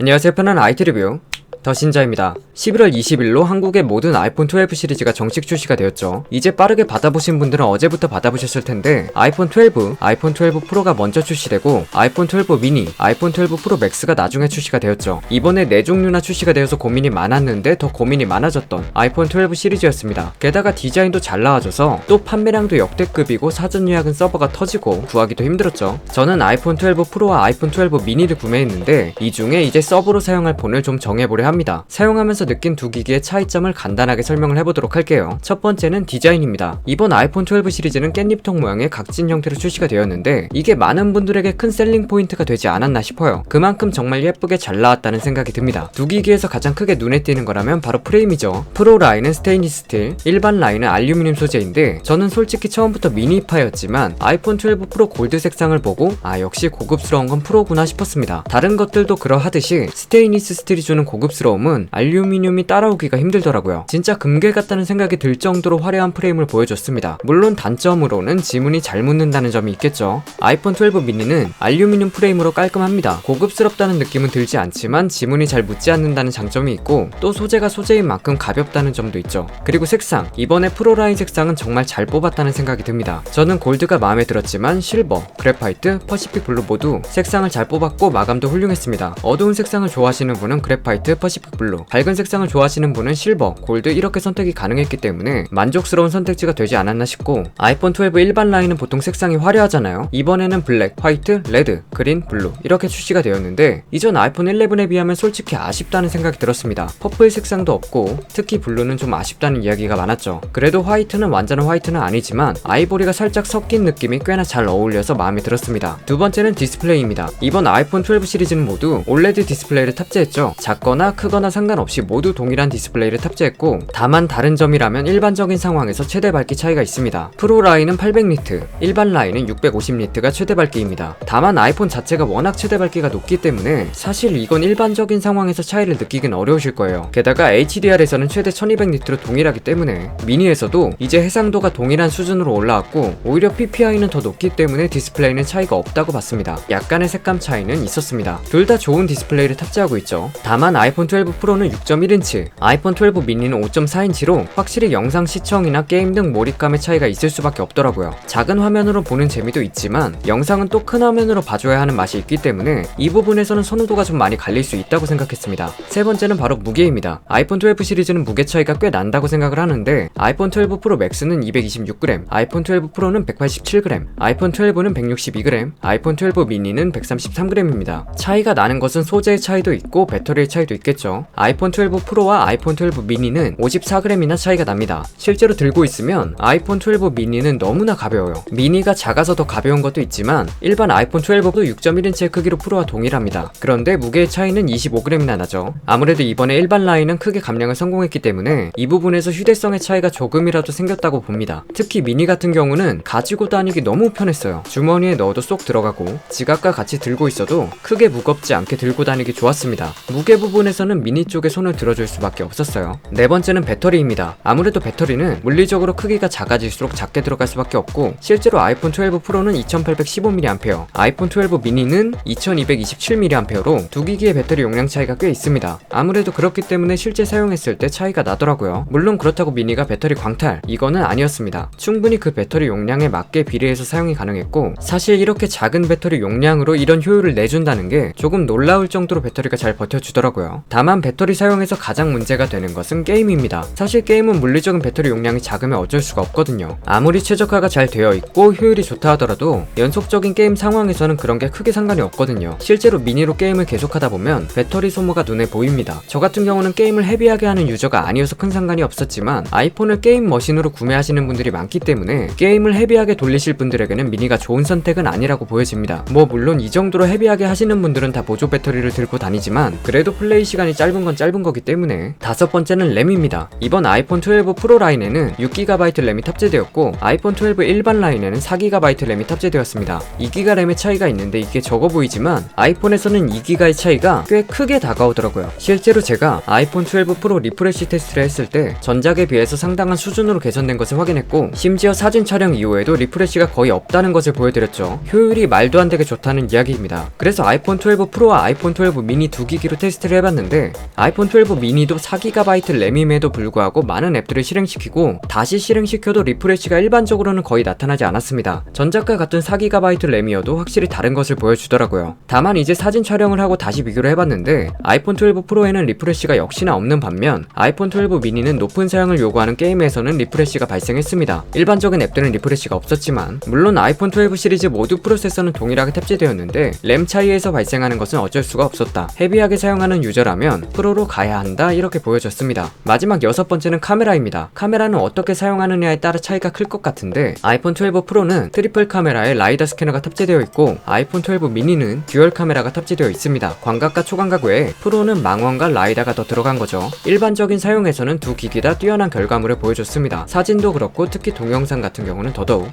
안녕하세요. 편한 IT 리뷰. 더 신자입니다. 11월 20일로 한국의 모든 아이폰 12 시리즈가 정식 출시가 되었죠. 이제 빠르게 받아보신 분들은 어제부터 받아보셨을 텐데 아이폰 12, 아이폰 12 프로가 먼저 출시되고 아이폰 12 미니, 아이폰 12 프로 맥스가 나중에 출시가 되었죠. 이번에 네 종류나 출시가 되어서 고민이 많았는데 더 고민이 많아졌던 아이폰 12 시리즈였습니다. 게다가 디자인도 잘 나와줘서 또 판매량도 역대급이고 사전 예약은 서버가 터지고 구하기도 힘들었죠. 저는 아이폰 12 프로와 아이폰 12 미니를 구매했는데 이 중에 이제 서버로 사용할 폰을 좀 정해보려 합니다. 사용하면서 느낀 두 기기의 차이점을 간단하게 설명을 해보도록 할게요. 첫 번째는 디자인입니다. 이번 아이폰 12 시리즈는 깻잎통 모양의 각진 형태로 출시가 되었는데 이게 많은 분들에게 큰 셀링 포인트가 되지 않았나 싶어요. 그만큼 정말 예쁘게 잘 나왔다는 생각이 듭니다. 두 기기에서 가장 크게 눈에 띄는 거라면 바로 프레임이죠. 프로 라인은 스테인리스 스틸, 일반 라인은 알루미늄 소재인데 저는 솔직히 처음부터 미니파였지만 아이폰 12 프로 골드 색상을 보고 아 역시 고급스러운 건 프로구나 싶었습니다. 다른 것들도 그러하듯이 스테인리스 스틸이 주는 고급스러 움은 알루미늄이 따라오기가 힘들더라고요. 진짜 금괴 같다는 생각이 들 정도로 화려한 프레임을 보여줬습니다. 물론 단점으로는 지문이 잘 묻는다는 점이 있겠죠. 아이폰 12 미니는 알루미늄 프레임으로 깔끔합니다. 고급스럽다는 느낌은 들지 않지만 지문이 잘 묻지 않는다는 장점이 있고 또 소재가 소재인 만큼 가볍다는 점도 있죠. 그리고 색상 이번에 프로라인 색상은 정말 잘 뽑았다는 생각이 듭니다. 저는 골드가 마음에 들었지만 실버, 그래파이트, 퍼시픽 블루 모두 색상을 잘 뽑았고 마감도 훌륭했습니다. 어두운 색상을 좋아하시는 분은 그래파이트, 퍼시픽 블루, 밝은 색상을 좋아하시는 분은 실버, 골드 이렇게 선택이 가능했기 때문에 만족스러운 선택지가 되지 않았나 싶고 아이폰 12 일반 라인은 보통 색상이 화려하잖아요. 이번에는 블랙, 화이트, 레드, 그린, 블루 이렇게 출시가 되었는데 이전 아이폰 11에 비하면 솔직히 아쉽다는 생각이 들었습니다. 퍼플 색상도 없고 특히 블루는 좀 아쉽다는 이야기가 많았죠. 그래도 화이트는 완전한 화이트는 아니지만 아이보리가 살짝 섞인 느낌이 꽤나 잘 어울려서 마음에 들었습니다. 두 번째는 디스플레이입니다. 이번 아이폰 12 시리즈는 모두 OLED 디스플레이를 탑재했죠. 작거나 크거나 상관없이 모두 동일한 디스플레이를 탑재했고 다만 다른 점이라면 일반적인 상황에서 최대 밝기 차이가 있습니다. 프로 라인은 800니트, 일반 라인은 650니트가 최대 밝기입니다. 다만 아이폰 자체가 워낙 최대 밝기가 높기 때문에 사실 이건 일반적인 상황에서 차이를 느끼긴 어려우실 거예요. 게다가 HDR에서는 최대 1200니트로 동일하기 때문에 미니에서도 이제 해상도가 동일한 수준으로 올라왔고 오히려 PPI는 더 높기 때문에 디스플레이는 차이가 없다고 봤습니다. 약간의 색감 차이는 있었습니다. 둘 다 좋은 디스플레이를 탑재하고 있죠. 다만 아이폰 12 프로는 6.1인치, 아이폰 12 미니는 5.4인치로 확실히 영상 시청이나 게임 등 몰입감의 차이가 있을 수밖에 없더라고요. 작은 화면으로 보는 재미도 있지만 영상은 또 큰 화면으로 봐줘야 하는 맛이 있기 때문에 이 부분에서는 선호도가 좀 많이 갈릴 수 있다고 생각했습니다. 세 번째는 바로 무게입니다. 아이폰 12 시리즈는 무게 차이가 꽤 난다고 생각을 하는데 아이폰 12 프로 맥스는 226g, 아이폰 12 프로는 187g, 아이폰 12는 162g, 아이폰 12 미니는 133g입니다. 차이가 나는 것은 소재의 차이도 있고 배터리의 차이도 있겠 죠. 아이폰 12 프로와 아이폰 12 미니는 54g이나 차이가 납니다. 실제로 들고 있으면 아이폰 12 미니는 너무나 가벼워요. 미니가 작아서 더 가벼운 것도 있지만 일반 아이폰 12도 6.1인치의 크기로 프로와 동일합니다. 그런데 무게의 차이는 25g이나 나죠. 아무래도 이번에 일반 라인은 크게 감량을 성공했기 때문에 이 부분에서 휴대성의 차이가 조금이라도 생겼다고 봅니다. 특히 미니 같은 경우는 가지고 다니기 너무 편했어요. 주머니에 넣어도 쏙 들어가고 지갑과 같이 들고 있어도 크게 무겁지 않게 들고 다니기 좋았습니다. 무게 부분 에서는 미니 쪽에 손을 들어줄 수밖에 없었어요. 네 번째는 배터리입니다. 아무래도 배터리는 물리적으로 크기가 작아질수록 작게 들어갈 수밖에 없고 실제로 아이폰 12 프로는 2815mAh, 아이폰 12 미니는 2227mAh로 두 기기의 배터리 용량 차이가 꽤 있습니다. 아무래도 그렇기 때문에 실제 사용했을 때 차이가 나더라고요. 물론 그렇다고 미니가 배터리 광탈 이거는 아니었습니다. 충분히 그 배터리 용량에 맞게 비례해서 사용이 가능했고 사실 이렇게 작은 배터리 용량으로 이런 효율을 내준다는 게 조금 놀라울 정도로 배터리가 잘 버텨주더라고요. 다만 배터리 사용에서 가장 문제가 되는 것은 게임입니다. 사실 게임은 물리적인 배터리 용량이 작으면 어쩔 수가 없거든요. 아무리 최적화가 잘 되어 있고 효율이 좋다 하더라도 연속적인 게임 상황에서는 그런 게 크게 상관이 없거든요. 실제로 미니로 게임을 계속하다 보면 배터리 소모가 눈에 보입니다. 저 같은 경우는 게임을 헤비하게 하는 유저가 아니어서 큰 상관이 없었지만 아이폰을 게임 머신으로 구매하시는 분들이 많기 때문에 게임을 헤비하게 돌리실 분들에게는 미니가 좋은 선택은 아니라고 보여집니다. 뭐 물론 이 정도로 헤비하게 하시는 분들은 다 보조 배터리를 들고 다니지만 그래도 플레이식으로 시간이 짧은 건 짧은 거기 때문에 다섯 번째는 램입니다. 이번 아이폰 12 프로 라인에는 6GB 램이 탑재되었고 아이폰 12 일반 라인에는 4GB 램이 탑재되었습니다. 2GB 램의 차이가 있는데 이게 적어 보이지만 아이폰에서는 2GB의 차이가 꽤 크게 다가오더라고요. 실제로 제가 아이폰 12 프로 리프레시 테스트를 했을 때 전작에 비해서 상당한 수준으로 개선된 것을 확인했고 심지어 사진 촬영 이후에도 리프레시가 거의 없다는 것을 보여드렸죠. 효율이 말도 안 되게 좋다는 이야기입니다. 그래서 아이폰 12 프로와 아이폰 12 미니 두 기기로 테스트를 해봤는데 아이폰 12 미니도 4GB 램임에도 불구하고 많은 앱들을 실행시키고 다시 실행시켜도 리프레시가 일반적으로는 거의 나타나지 않았습니다. 전작과 같은 4GB 램이어도 확실히 다른 것을 보여주더라고요. 다만 이제 사진 촬영을 하고 다시 비교를 해봤는데 아이폰 12 프로에는 리프레시가 역시나 없는 반면 아이폰 12 미니는 높은 사양을 요구하는 게임에서는 리프레시가 발생했습니다. 일반적인 앱들은 리프레시가 없었지만 물론 아이폰 12 시리즈 모두 프로세서는 동일하게 탑재되었는데 램 차이에서 발생하는 것은 어쩔 수가 없었다. 헤비하게 사용하는 유저라면 프로로 가야 한다 이렇게 보여졌습니다. 마지막 여섯 번째는 카메라입니다. 카메라는 어떻게 사용하느냐에 따라 차이가 클 것 같은데 아이폰 12 프로는 트리플 카메라에 라이다 스캐너가 탑재되어 있고 아이폰 12 미니는 듀얼 카메라가 탑재되어 있습니다. 광각과 초광각 외에 프로는 망원과 라이다가 더 들어간 거죠. 일반적인 사용에서는 두 기기 다 뛰어난 결과물을 보여줬습니다. 사진도 그렇고 특히 동영상 같은 경우는 더더욱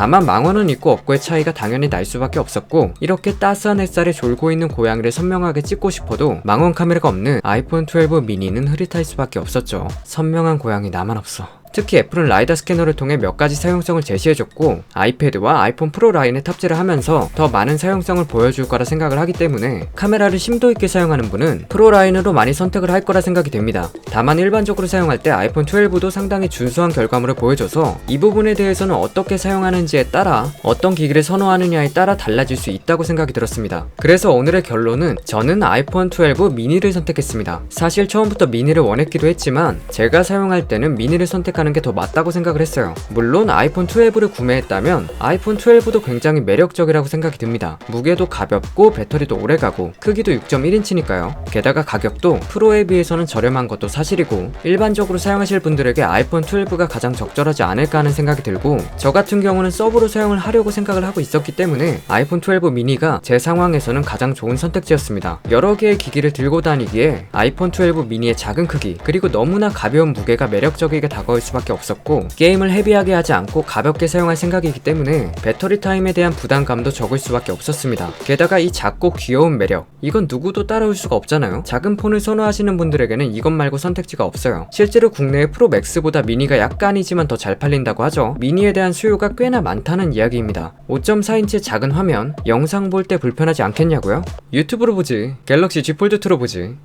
다만 망원은 있고 없고의 차이가 당연히 날 수밖에 없었고 이렇게 따스한 햇살에 졸고 있는 고양이를 선명하게 찍고 싶어도 망원 카메라가 없는 아이폰 12 미니는 흐릿할 수밖에 없었죠. 선명한 고양이 나만 없어. 특히 애플은 라이다 스캐너를 통해 몇 가지 사용성을 제시해줬고 아이패드와 아이폰 프로 라인에 탑재를 하면서 더 많은 사용성을 보여줄 거라 생각을 하기 때문에 카메라를 심도 있게 사용하는 분은 프로 라인으로 많이 선택을 할 거라 생각이 됩니다. 다만 일반적으로 사용할 때 아이폰 12도 상당히 준수한 결과물을 보여줘서 이 부분에 대해서는 어떻게 사용하는지에 따라 어떤 기기를 선호하느냐에 따라 달라질 수 있다고 생각이 들었습니다. 그래서 오늘의 결론은 저는 아이폰 12 미니를 선택했습니다. 사실 처음부터 미니를 원했기도 했지만 제가 사용할 때는 미니를 선택 하는 게 더 맞다고 생각을 했어요. 물론 아이폰 12를 구매했다면 아이폰 12도 굉장히 매력적이라고 생각이 듭니다. 무게도 가볍고 배터리도 오래가고 크기도 6.1인치니까요. 게다가 가격도 프로에 비해서는 저렴한 것도 사실이고 일반적으로 사용하실 분들에게 아이폰 12가 가장 적절하지 않을까 하는 생각이 들고 저 같은 경우는 서브로 사용을 하려고 생각을 하고 있었기 때문에 아이폰 12 미니가 제 상황에서는 가장 좋은 선택지였습니다. 여러 개의 기기를 들고 다니기에 아이폰 12 미니의 작은 크기 그리고 너무나 가벼운 무게가 매력적이게 다가올 수 밖에 없었고 게임을 헤비하게 하지 않고 가볍게 사용할 생각이기 때문에 배터리 타임에 대한 부담감도 적을 수밖에 없었습니다. 게다가 이 작고 귀여운 매력 이건 누구도 따라올 수가 없잖아요. 작은 폰을 선호하시는 분들에게는 이것 말고 선택지가 없어요. 실제로 국내의 프로 맥스보다 미니가 약간이지만 더 잘 팔린다고 하죠. 미니에 대한 수요가 꽤나 많다는 이야기입니다. 5.4인치 작은 화면 영상 볼 때 불편하지 않겠냐고요? 유튜브로 보지 갤럭시 G 폴드 2로 보지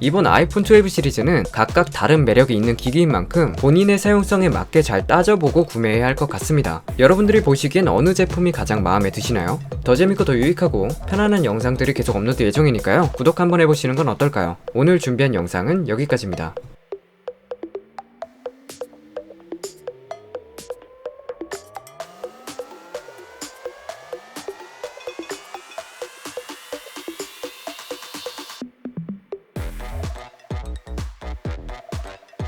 이번 아이폰 12 시리즈는 각각 다른 매력이 있는 기기인 만큼 본인의 사용성에 맞게 잘 따져보고 구매해야 할 것 같습니다. 여러분들이 보시기엔 어느 제품이 가장 마음에 드시나요? 더 재밌고 더 유익하고 편안한 영상들이 계속 업로드 예정이니까요. 구독 한번 해보시는 건 어떨까요? 오늘 준비한 영상은 여기까지입니다.